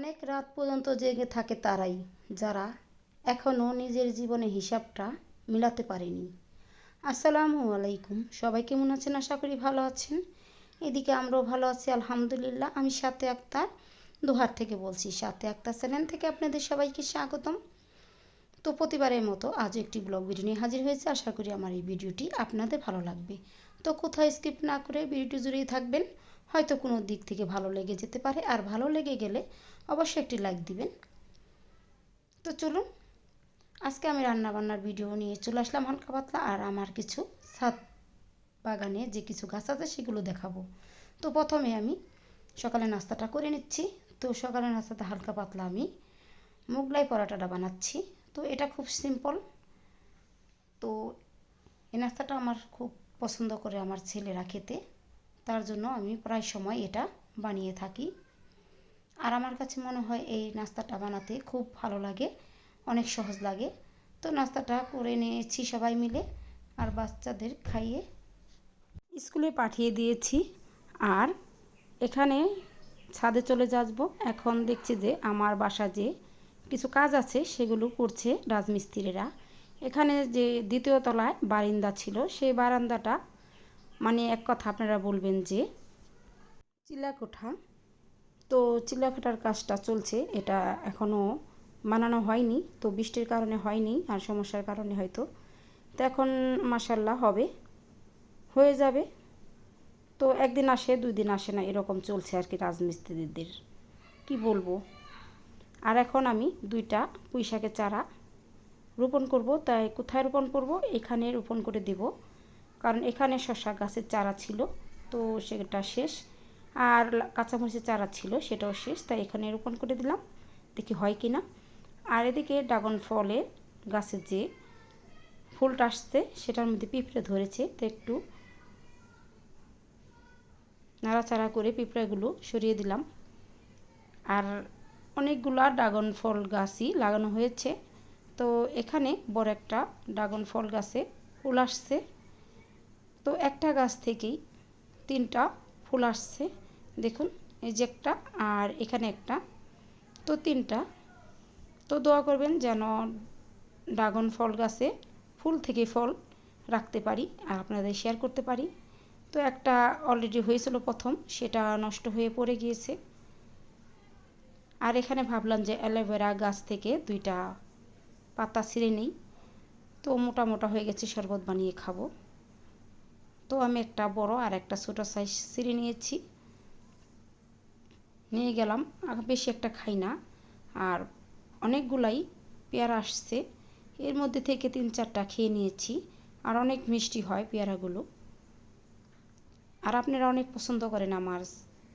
অনেক রাত পর্যন্ত জেগে থাকে তারাই, যারা এখনও নিজের জীবনে হিসাবটা মিলাতে পারেনি। আসসালামু আলাইকুম। সবাই কেমন আছেন? আশা করি ভালো আছেন। এদিকে আমরাও ভালো আছি, আলহামদুলিল্লাহ। আমি সাথে আক্তার দোহার থেকে বলছি। সাথে আক্তার চ্যানেল থেকে আপনাদের সবাইকে স্বাগতম। তো প্রতিবারের মতো আজ একটি ব্লগ ভিডিও নিয়ে হাজির হয়েছে। আশা করি আমার এই ভিডিওটি আপনাদের ভালো লাগবে। তো কোথাও স্কিপ না করে ভিডিওটি জুড়েই থাকবেন। হয়তো কোনো দিক থেকে ভালো লেগে যেতে পারে। আর ভালো লেগে গেলে অবশ্যই একটি লাইক দিবেন। তো চলুন, আজকে আমি রান্নাবান্নার ভিডিও নিয়ে চলে আসলাম হালকা পাতলা। আর আমার কিছু ছাদ বাগানে যে কিছু গাছ আছে সেগুলো দেখাবো। তো প্রথমে আমি সকালে নাস্তাটা করে নিচ্ছি। তো সকালে নাস্তাতে হালকা পাতলা আমি মোগলাই পরোটাটা বানাচ্ছি। তো এটা খুব সিম্পল তো এই নাস্তাটা আমার খুব পছন্দ করে আমার ছেলেরা খেতে। তার জন্য আমি প্রায় সময় এটা বানিয়ে থাকি। আর আমার কাছে মনে হয় এই নাস্তাটা বানাতে খুব ভালো লাগে, অনেক সহজ লাগে। তো নাস্তাটা করে নিয়েছি সবাই মিলে, আর বাচ্চাদের খাইয়ে স্কুলে পাঠিয়ে দিয়েছি। আর এখানে ছাদে চলে যাব এখন দেখছি যে আমার বাসা যে কিছু কাজ আছে, সেগুলো করছে রাজমিস্ত্রিরা। এখানে যে দ্বিতীয় তলায় বারিন্দা ছিল, সেই বারান্দাটা মানে এক কথা আপনারা বলবেন যে চিল্লাকোঠা তো চিল্লাকোঠার কাজটা চলছে, এটা এখনও বানানো হয়নি, তো বৃষ্টির কারণে হয়নি আর সমস্যার কারণে হয়তো। তো এখন মাসাল্লাহ হবে, হয়ে যাবে। তো একদিন আসে দুই দিন আসে না, এরকম চলছে আর কি রাজমিস্ত্রিদের। কি বলব? আর এখন আমি দুইটা পুঁই শাকের চারা রোপণ করব, তাই কোথায় রোপণ করব, এখানে রোপণ করে দেব। কারণ এখানে শশা গাছের চারা ছিল, তো সেটা শেষ। আর কাঁচামরিচের চারা ছিল, সেটাও শেষ। তাই এখানে রোপণ করে দিলাম। দেখি হয় কি না আর এদিকে ড্রাগন ফলে গাছের যে ফুলটা আসছে, সেটার মধ্যে পিঁপড়ে ধরেছে। তো একটু নাড়াচাড়া করে পিঁপড়াগুলো সরিয়ে দিলাম। আর অনেকগুলা ড্রাগন ফল গাছই লাগানো হয়েছে। তো এখানে বড় একটা ড্রাগন ফল গাছে ফুল আসছে। তো একটা গাছ থেকেই তিনটা ফুল আসছে। দেখুন, এই যে একটা আর এখানে একটা। তো তিনটা। তো দোয়া করবেন যেন ড্রাগন ফল গাছে ফুল থেকে ফল রাখতে পারি আর আপনাদের শেয়ার করতে পারি। তো একটা অলরেডি হয়েছিল প্রথম, সেটা নষ্ট হয়ে পড়ে গিয়েছে। আর এখানে ভাবলাম যে অ্যালোভেরা গাছ থেকে দুইটা পাতা ছিঁড়ে নেই। তো মোটা মোটা হয়ে গেছে, শরবত বানিয়ে খাব। তো আমি একটা বড় আর একটা ছোটো সাইজ ছিঁড়ে নিয়েছি। নিয়ে গেলাম বেশি একটা খাই না। আর অনেকগুলাই পেয়ারা আসছে। এর মধ্যে থেকে তিন চারটা খেয়ে নিয়েছি, আর অনেক মিষ্টি হয় পেয়ারাগুলো। আর আপনারা অনেক পছন্দ করেন আমার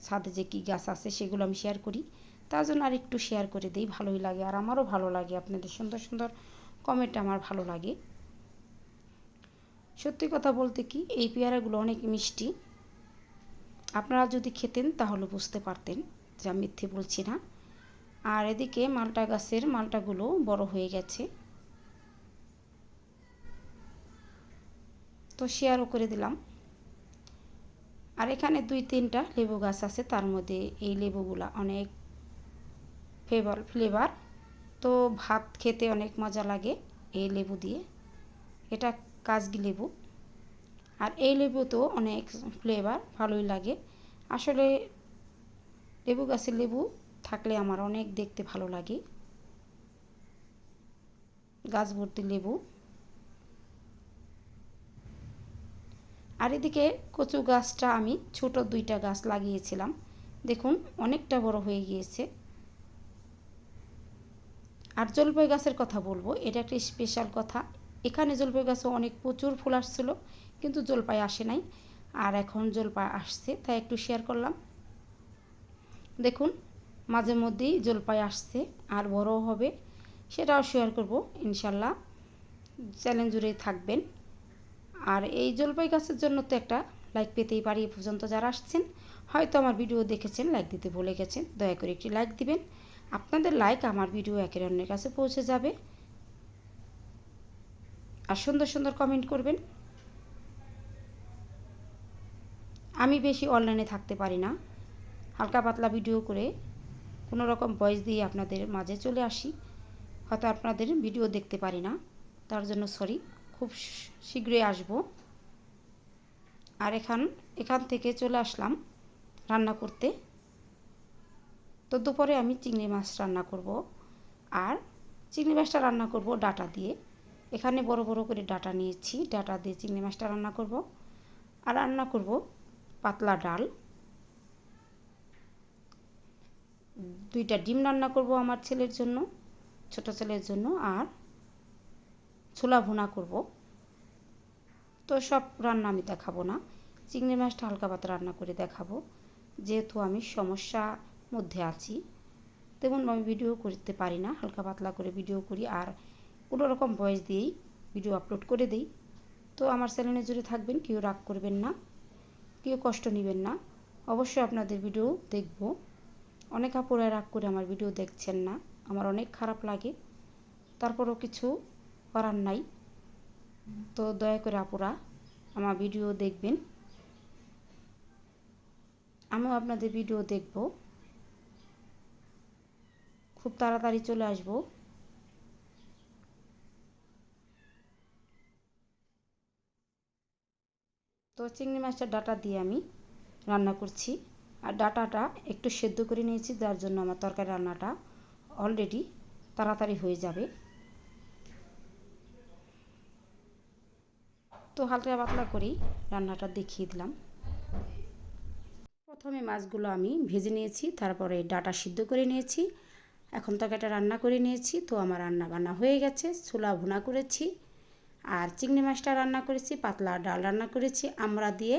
ছাদে যে কী গাছ আছে, সেগুলো আমি শেয়ার করি। তার জন্য আর একটু শেয়ার করে দিই, ভালোই লাগে। আর আমারও ভালো লাগে, আপনাদের সুন্দর সুন্দর কমেন্ট আমার ভালো লাগে। সত্যি কথা বলতে কি, এই পেয়ারাগুলো অনেক মিষ্টি। আপনারা যদি খেতেন তাহলে বুঝতে পারতেন যা মিথ্যে বলছি না। আর এদিকে মালটা গাছের মালটাগুলো বড় হয়ে গেছে। তো শেয়ারও করে দিলাম। আর এখানে দুই তিনটা লেবু গাছ আছে, তার মধ্যে এই লেবুগুলা অনেক ফ্লেভার ফ্লেভার তো ভাত খেতে অনেক মজা লাগে এই লেবু দিয়ে। এটা কাজগি লেবু। আর এই লেবু তো অনেক ফ্লেভার ভালোই লাগে। আসলে লেবু গাছের লেবু থাকলে আমার অনেক দেখতে ভালো লাগে। গাছ ভর্তি লেবু। আর এদিকে কচু গাছটা আমি ছোট দুইটা গাছ লাগিয়েছিলাম। দেখুন, অনেকটা বড় হয়ে গিয়েছে। আর জলপাই গাছের কথা বলব, এটা একটা স্পেশাল কথা। এখানে জলপাই গাছে অনেক প্রচুর ফুল আসছিল, কিন্তু জলপাই আসে নাই। আর এখন জলপাই আসছে, তাই একটু শেয়ার করলাম। দেখুন, মাঝে মধ্যেই জলপাই আসছে, আর বড়ও হবে, সেটাও শেয়ার করব, ইনশাল্লাহ। চ্যালেঞ্জ জুড়ে থাকবেন। আর এই জলপাই গাছের জন্য তো একটা লাইক পেতেই পারি, এ পর্যন্ত যারা আসছেন, হয়তো আমার ভিডিও দেখেছেন লাইক দিতে ভুলে গেছেন, দয়া করে একটি লাইক দিবেন। আপনাদের লাইক আমার ভিডিও একের অন্যের কাছে পৌঁছে যাবে। আর সুন্দর সুন্দর কমেন্ট করবেন। আমি বেশি অনলাইনে থাকতে পারি না। হালকা পাতলা ভিডিও করে কোনো রকম ভয়েস দিয়ে আপনাদের মাঝে চলে আসি। হয়তো আপনাদের ভিডিও দেখতে পারি না। তার জন্য সরি খুব শীঘ্রই আসব। আর এখান এখান থেকে চলে আসলাম রান্না করতে। তো দুপুরে আমি চিংড়ি মাছ রান্না করব। আর চিংড়ি মাছটা রান্না করব ডাটা দিয়ে। এখানে বড় বড় করে ডাটা নিয়েছি। ডাটা দিয়ে চিংড়ি মাছটা রান্না করব। আর রান্না করব পাতলা ডাল। দুইটা ডিম রান্না করব আমার ছেলের জন্য, ছোট ছেলের জন্য, আর ছোলা ভুনা করব। তো সব রান্না আমি দেখাবো না। চিংড়ি মাছটা হালকা পাতা রান্না করে দেখাবো। যেহেতু আমি সমস্যা মধ্যে আছি তেমন আমি ভিডিও করতে পারি না। হালকা পাতলা করে ভিডিও করি। আর কোনো রকম ভয়েস দিয়েই ভিডিও আপলোড করে দিই। তো আমার চ্যানেলে জুড়ে থাকবেন, কেউ রাগ করবেন না, কেউ কষ্ট নেবেন না। অবশ্যই আপনাদের ভিডিও দেখব। অনেক আপুরা রাগ করে আমার ভিডিও দেখছেন না, আমার অনেক খারাপ লাগে। তারপরও কিছু করার নাই। তো দয়া করে আপুরা আমার ভিডিও দেখবেন। আমিও আপনাদের ভিডিও দেখব। খুব তাড়াতাড়ি চলে আসব। তো চিংড়ি মাছটা ডাটা দিয়ে আমি রান্না করছি। আর ডাটাটা একটু সেদ্ধ করে নিয়েছি, যার জন্য আমার তরকারি রান্নাটা অলরেডি তাড়াতাড়ি হয়ে যাবে। তো হালকা পাতলা করেই রান্নাটা দেখিয়ে দিলাম। প্রথমে মাছগুলো আমি ভেজে নিয়েছি, তারপরে ডাটা সিদ্ধ করে নিয়েছি। এখন তরকারিটা রান্না করে নিয়েছি, তো আমার রান্না বান্না হয়ে গেছে, ছোলা ভুনা করেছি। আর চিংড়ি মাছটা রান্না করেছি, পাতলা ডাল রান্না করেছি, আমরা দিয়ে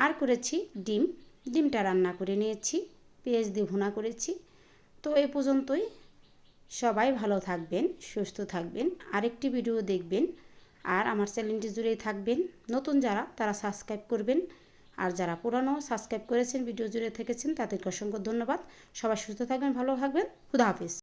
আর করেছি ডিম। ডিমটা রান্না করে নিয়েছি, পেঁয়াজ দিয়ে ভুনা করেছি। তো এই পর্যন্তই। সবাই ভালো থাকবেন, সুস্থ থাকবেন, আরেকটি ভিডিও দেখবেন, আর আমার চ্যানেলটি জুড়েই থাকবেন। নতুন যারা, তারা সাবস্ক্রাইব করবেন। আর যারা পুরানো, সাবস্ক্রাইব করেছেন, ভিডিও জুড়ে থেকেছেন, তাদেরকে অসংখ্য ধন্যবাদ। সবাই সুস্থ থাকবেন, ভালো থাকবেন। খুদা হাফিজ।